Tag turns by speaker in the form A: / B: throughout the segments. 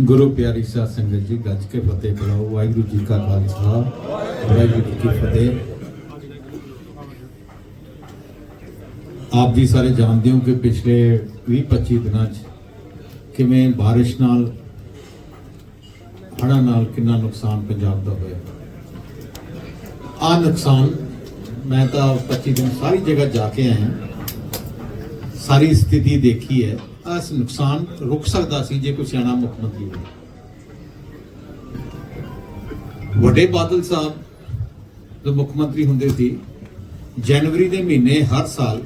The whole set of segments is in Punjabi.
A: ਗੁਰੂ ਪਿਆਰੀ ਸਾਧ ਸੰਗਤ ਜੀ, ਗੱਜ ਕੇ ਫਤਿਹ ਬੁਲਾਓ ਵਾਹਿਗੁਰੂ ਜੀ ਕਾ ਖਾਲਸਾ, ਵਾਹਿਗੁਰੂ ਜੀ ਕੀ ਫਤਿਹ। ਆਪ ਵੀ ਸਾਰੇ ਜਾਣਦੇ ਹੋ ਕਿ ਪਿਛਲੇ 20-25 ਦਿਨਾਂ 'ਚ ਕਿਵੇਂ ਬਾਰਿਸ਼ ਨਾਲ, ਹੜ੍ਹਾਂ ਨਾਲ ਕਿੰਨਾ ਨੁਕਸਾਨ ਪੰਜਾਬ ਦਾ ਹੋਇਆ। ਆ ਨੁਕਸਾਨ ਮੈਂ ਤਾਂ 25 ਦਿਨ ਸਾਰੀ ਜਗ੍ਹਾ ਜਾ ਕੇ ਆਇਆ। ਸਾਰੀ ਸਥਿਤੀ ਦੇਖੀ ਹੈ ਇਸ ਨੁਕਸਾਨ ਰੁਕ ਸਕਦਾ ਸੀ ਜੇ ਕੋਈ ਸਿਆਣਾ ਮੁੱਖ ਮੰਤਰੀ ਹੋਵੇ। ਵੱਡੇ ਬਾਦਲ ਸਾਹਿਬ ਜੋ ਮੁੱਖ ਮੰਤਰੀ ਹੁੰਦੇ ਸੀ, ਜਨਵਰੀ ਦੇ ਮਹੀਨੇ ਹਰ ਸਾਲ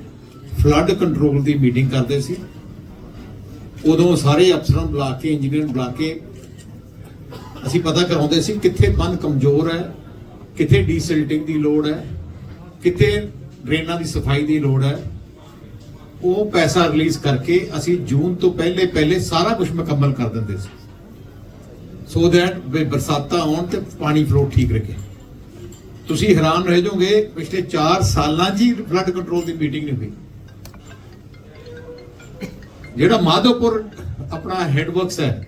A: ਫਲੱਡ ਕੰਟਰੋਲ ਦੀ ਮੀਟਿੰਗ ਕਰਦੇ ਸੀ। ਉਦੋਂ ਸਾਰੇ ਅਫਸਰਾਂ ਨੂੰ ਬੁਲਾ ਕੇ ਇੰਜੀਨੀਅਰ ਬੁਲਾ ਕੇ ਅਸੀਂ ਪਤਾ ਕਰਾਉਂਦੇ ਸੀ ਕਿੱਥੇ ਬੰਨ ਕਮਜ਼ੋਰ ਹੈ, ਕਿੱਥੇ ਡੀਸਿਲਟਿੰਗ ਦੀ ਲੋੜ ਹੈ, ਕਿੱਥੇ ਡਰੇਨਾਂ ਦੀ ਸਫ਼ਾਈ ਦੀ ਲੋੜ ਹੈ। ਉਹ ਪੈਸਾ ਰਿਲੀਜ਼ ਕਰਕੇ ਅਸੀਂ ਜੂਨ ਤੋਂ ਪਹਿਲੇ ਪਹਿਲੇ ਸਾਰਾ ਕੁਝ ਮੁਕੰਮਲ ਕਰ ਦਿੰਦੇ ਸੀ। ਸੋ ਦੈਟ ਵੀ ਬਰਸਾਤਾਂ ਆਉਣ ਤੇ ਪਾਣੀ ਫਲੋ ਠੀਕ ਰਹੇ ਤੁਸੀਂ ਹੈਰਾਨ ਰਹਿ ਜਾਓਗੇ, ਪਿਛਲੇ 4 ਸਾਲਾਂ 'ਚ ਹੀ ਫਲੱਡ ਕੰਟਰੋਲ ਦੀ ਮੀਟਿੰਗ ਨਹੀਂ ਹੋਈ। ਜਿਹੜਾ ਮਾਧੋਪੁਰ ਆਪਣਾ ਹੈਡਵਰਕਸ ਹੈ,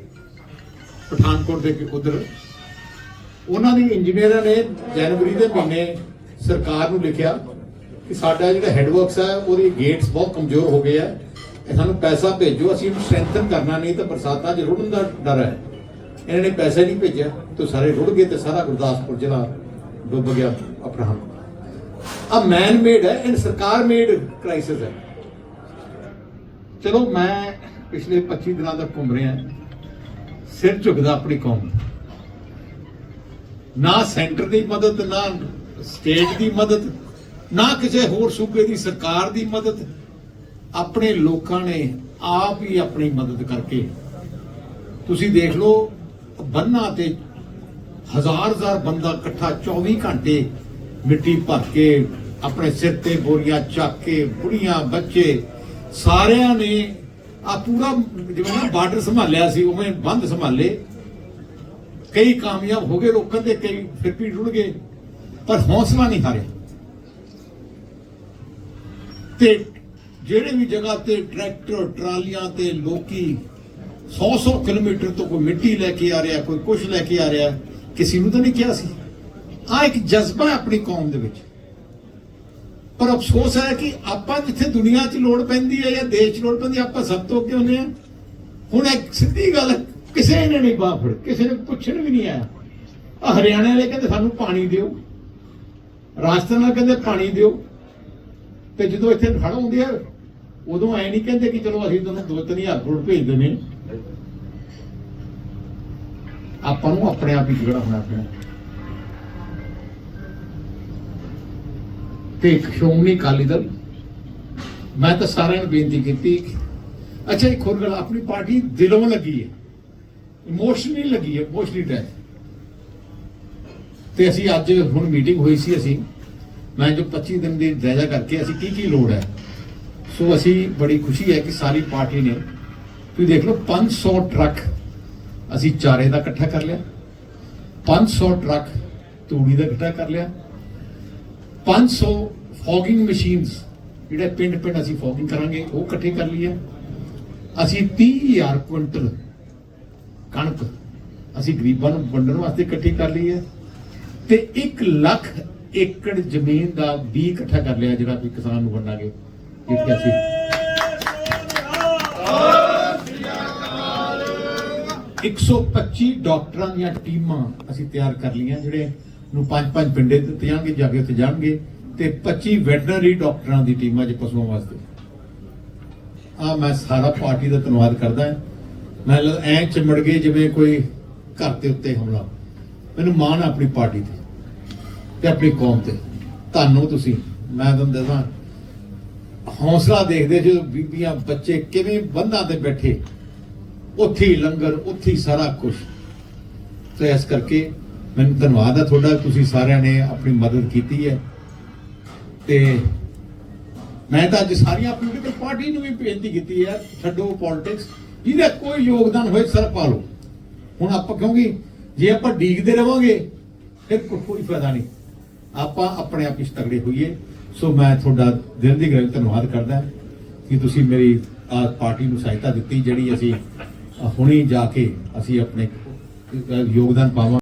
A: ਪਠਾਨਕੋਟ ਦੇ ਉਧਰ, ਉਹਨਾਂ ਦੀ ਇੰਜੀਨੀਅਰਾਂ ਨੇ ਜਨਵਰੀ ਦੇ ਮਹੀਨੇ ਸਰਕਾਰ ਨੂੰ ਲਿਖਿਆ ਕਿ ਸਾਡਾ ਜਿਹੜਾ ਹੈਡਵਰਕਸ ਹੈ, ਉਹਦੇ ਗੇਟਸ ਬਹੁਤ ਕਮਜ਼ੋਰ ਹੋ ਗਏ ਆ। ਇਹ ਸਾਨੂੰ ਪੈਸਾ ਭੇਜੋ, ਅਸੀਂ ਇਹਨੂੰ ਸਟਰੈਂਥਨ ਕਰਨਾ ਨਹੀਂ ਤਾਂ ਬਰਸਾਤਾਂ 'ਚ ਰੁੜਨ ਦਾ ਡਰ ਹੈ। ਇਹਨਾਂ ਨੇ ਪੈਸੇ ਨਹੀਂ ਭੇਜਿਆ, ਤੇ ਸਾਰੇ ਰੁੜ ਗਏ ਤੇ ਸਾਰਾ ਗੁਰਦਾਸਪੁਰ ਜ਼ਿਲ੍ਹਾ ਡੁੱਬ ਗਿਆ ਆਪਣਾ ਆ ਮੈਨ ਮੇਡ ਹੈ, ਇਹ ਸਰਕਾਰ ਮੇਡ ਕ੍ਰਾਈਸਿਸ ਹੈ। ਚਲੋ, ਮੈਂ ਪਿਛਲੇ 25 ਦਿਨਾਂ ਤੱਕ ਘੁੰਮ ਰਿਹਾ। ਸਿਰ ਝੁਕਦਾ ਆਪਣੀ ਕੌਮ ਨਾ। ਸੈਂਟਰ ਦੀ ਮਦਦ, ਨਾ ਸਟੇਟ ਦੀ ਮਦਦ ਨਾ ਕਿਸੇ ਹੋਰ ਸੂਬੇ ਦੀ ਸਰਕਾਰ ਦੀ ਮਦਦ, ਆਪਣੇ ਲੋਕਾਂ ਨੇ ਆਪ ਹੀ ਆਪਣੀ ਮਦਦ ਕਰਕੇ। ਤੁਸੀਂ ਦੇਖ ਲਓ, ਬੰਨਾ ਤੇ ਹਜ਼ਾਰ ਹਜ਼ਾਰ ਬੰਦਾ ਇਕੱਠਾ 24 ਘੰਟੇ ਮਿੱਟੀ ਭਰ ਕੇ ਆਪਣੇ ਸਿਰ ਤੇ ਬੋਰੀਆਂ ਚੱਕ ਕੇ, ਬੁੜੀਆਂ, ਬੱਚੇ, ਸਾਰਿਆਂ ਨੇ ਆ ਪੂਰਾ ਜਿਵੇਂ ਨਾ ਬਾਰਡਰ ਸੰਭਾਲਿਆ ਸੀ, ਉਵੇਂ ਬੰਦ ਸੰਭਾਲੇ। ਕਈ ਕਾਮਯਾਬ ਹੋ ਗਏ ਰੋਕਣ ਦੇ, ਕਈ ਫਿਰ ਵੀ ਰੁੜ ਗਏ, ਪਰ ਹੌਸਲਾ ਨਹੀਂ ਹਾਰਿਆ। ਤੇ ਜਿਹੜੇ ਵੀ ਜਗ੍ਹਾ ਤੇ ਟਰੈਕਟਰ ਟਰਾਲੀਆਂ ਤੇ ਲੋਕੀ 100-100 ਕਿਲੋਮੀਟਰ ਤੋਂ ਕੋਈ ਮਿੱਟੀ ਲੈ ਕੇ ਆ ਰਿਹਾ ਕੋਈ ਕੁਝ ਲੈ ਕੇ ਆ ਰਿਹਾ ਕਿਸੇ ਨੂੰ ਤਾਂ ਨਹੀਂ ਕਿਹਾ ਸੀ। ਆ ਇੱਕ ਜਜ਼ਬਾ ਹੈ ਆਪਣੀ ਕੌਮ ਦੇ ਵਿੱਚ। ਪਰ ਅਫਸੋਸ ਹੈ ਕਿ ਆਪਾਂ ਜਿੱਥੇ ਦੁਨੀਆ 'ਚ ਲੋੜ ਪੈਂਦੀ ਹੈ ਜਾਂ ਦੇਸ਼ 'ਚ ਲੋੜ ਪੈਂਦੀ ਹੈ, ਆਪਾਂ ਸਭ ਤੋਂ ਅੱਗੇ ਹੁੰਦੇ ਆ ਹੁਣ ਇੱਕ ਸਿੱਧੀ ਗੱਲ ਕਿਸੇ ਨੇ ਨਹੀਂ ਬਾਹ ਫੜ ਕਿਸੇ ਨੇ ਪੁੱਛਣ ਵੀ ਨਹੀਂ ਆਇਆ। ਆ ਹਰਿਆਣਾ ਵਾਲੇ ਕਹਿੰਦੇ ਸਾਨੂੰ ਪਾਣੀ ਦਿਓ ਰਾਜਸਥਾਨ ਵਾਲੇ ਕਹਿੰਦੇ ਪਾਣੀ ਦਿਓ। ਤੇ ਜਦੋਂ ਇੱਥੇ ਖੜ ਹੁੰਦੇ ਆ, ਉਦੋਂ ਐ ਨਹੀਂ ਕਹਿੰਦੇ ਕਿ ਚਲੋ ਅਸੀਂ ਤੁਹਾਨੂੰ ਦੋ ਤਿੰਨ ਹਜ਼ਾਰ ਕਰੋੜ ਭੇਜ ਦਿੰਦੇ ਆਪਾਂ ਨੂੰ ਆਪਣੇ ਆਪ ਹੀ ਜਿਹੜਾ ਹੋਣਾ ਪਿਆ ਤੇ ਇੱਕ ਸ਼੍ਰੋਮਣੀ ਅਕਾਲੀ ਦਲ, ਮੈਂ ਤਾਂ ਸਾਰਿਆਂ ਨੂੰ ਬੇਨਤੀ ਕੀਤੀ, ਅੱਛਾ ਇੱਕ ਹੋਰ ਗੱਲ, ਆਪਣੀ ਪਾਰਟੀ ਦਿਲੋਂ ਲੱਗੀ ਹੈ ਇਮੋਸ਼ਨਲੀ ਲੱਗੀ ਹੈ ਇਮੋਸ਼ਨਲੀ ਡੈਥ ਤੇ ਅਸੀਂ ਅੱਜ ਹੁਣ ਮੀਟਿੰਗ ਹੋਈ ਸੀ, ਅਸੀਂ ਮੈਂ ਜੋ 25 ਦਿਨ ਦੀ ਜਾਇਜ਼ਾ ਕਰਕੇ ਅਸੀਂ ਕੀ ਕੀ ਲੋੜ ਹੈ? ਸੋ ਅਸੀਂ ਬੜੀ ਖੁਸ਼ੀ ਹੈ ਕਿ ਸਾਰੀ ਪਾਰਟੀ ਨੇ, ਤੁਸੀਂ ਦੇਖ ਲਓ 500 ਟਰੱਕ ਅਸੀਂ ਚਾਰੇ ਦਾ ਇਕੱਠਾ ਕਰ ਲਿਆ। 500 ਟਰੱਕ ਤੂੜੀ ਦਾ ਇਕੱਠਾ ਕਰ ਲਿਆ। 500 ਫੋਗਿੰਗ ਮਸ਼ੀਨਸ, ਜਿਹੜੇ ਪਿੰਡ ਪਿੰਡ ਅਸੀਂ ਫੋਗਿੰਗ ਕਰਾਂਗੇ, ਉਹ ਇਕੱਠੇ ਕਰ ਲਈਏ। ਅਸੀਂ 30000 ਕੁਇੰਟਲ ਕਣਕ ਅਸੀਂ ਗਰੀਬਾਂ ਨੂੰ ਵੰਡਣ ਵਾਸਤੇ ਇਕੱਠੀ ਕਰ ਲਈ ਹੈ ਤੇ 1 ਲੱਖ ਏਕੜ ਜ਼ਮੀਨ ਦਾ ਬੀ ਇਕੱਠਾ ਕਰ ਲਿਆ ਜਿਹੜਾ ਕਿ ਕਿਸਾਨ ਨੂੰ ਵੰਡਾਂਗੇ। ਜਿਹੜੀ ਅਸੀਂ 125 ਡਾਕਟਰਾਂ ਦੀਆਂ ਟੀਮਾਂ ਅਸੀਂ ਤਿਆਰ ਕਰ ਲਈਆਂ, ਜਿਹੜੇ ਨੂੰ ਪੰਜ ਪੰਜ ਪਿੰਡੇ ਦਿੱਤੇ ਜਾਣਗੇ, ਜਾ ਕੇ ਉੱਥੇ ਜਾਣਗੇ ਤੇ 25 ਵੈਟਰਨਰੀ ਡਾਕਟਰਾਂ ਦੀ ਟੀਮਾਂ ਜੇ ਪਸ਼ੂਆਂ ਵਾਸਤੇ। ਆ ਮੈਂ ਸਾਰਾ ਪਾਰਟੀ ਦਾ ਧੰਨਵਾਦ ਕਰਦਾ ਮੈਂ ਲ- ਐਂ ਚਿਮੜ ਗਏ ਜਿਵੇਂ ਕੋਈ ਘਰ ਦੇ ਉੱਤੇ ਹਮਲਾ। ਮੈਨੂੰ ਮਾਣ ਹੈ ਆਪਣੀ ਪਾਰਟੀ ਤੇ। ਤੇ ਆਪਣੀ ਕੌਮ ਤੇ। ਤੁਹਾਨੂੰ ਤੁਸੀਂ, ਮੈਂ ਤੁਹਾਨੂੰ ਦੱਸਾਂ, ਹੌਸਲਾ ਦੇਖਦੇ ਜਦੋਂ ਬੀਬੀਆਂ, ਬੱਚੇ ਕਿਵੇਂ ਬੰਧਾਂ ਤੇ ਬੈਠੇ, ਉੱਥੇ ਲੰਗਰ, ਉੱਥੇ ਸਾਰਾ ਕੁਝ ਤੇ ਇਸ ਕਰਕੇ ਮੈਨੂੰ ਧੰਨਵਾਦ ਹੈ ਤੁਹਾਡਾ, ਤੁਸੀਂ ਸਾਰਿਆਂ ਨੇ ਆਪਣੀ ਮਦਦ ਕੀਤੀ ਹੈ। ਤੇ ਮੈਂ ਤਾਂ ਅੱਜ ਸਾਰੀਆਂ ਪੋਲੀਟੀਕਲ ਪਾਰਟੀ ਨੂੰ ਵੀ ਬੇਨਤੀ ਕੀਤੀ ਹੈ, ਛੱਡੋ ਪੋਲਿਟਿਕਸ ਜਿਹਦਾ ਕੋਈ ਯੋਗਦਾਨ ਹੋਏ ਸਰ ਪਾ ਲਓ। ਹੁਣ ਆਪਾਂ ਕਿਉਂਕਿ ਜੇ ਆਪਾਂ ਡੀਕਦੇ ਰਵਾਂਗੇ, ਫਿਰ ਕੋਈ ਫਾਇਦਾ ਨਹੀਂ। ਆਪਾਂ ਆਪਣੇ ਆਪ ਵਿੱਚ ਤਗੜੇ ਹੋਈਏ। ਸੋ ਮੈਂ ਤੁਹਾਡਾ ਦਿਲ ਦੀ ਗਹਿਰਾਈ ਧੰਨਵਾਦ ਕਰਦਾ ਕਿ ਤੁਸੀਂ ਮੇਰੀ ਆ ਪਾਰਟੀ ਨੂੰ ਸਹਾਇਤਾ ਦਿੱਤੀ, ਜਿਹੜੀ ਅਸੀਂ ਹੁਣੇ ਜਾ ਕੇ ਅਸੀਂ ਆਪਣੇ ਯੋਗਦਾਨ ਪਾਵਾਂ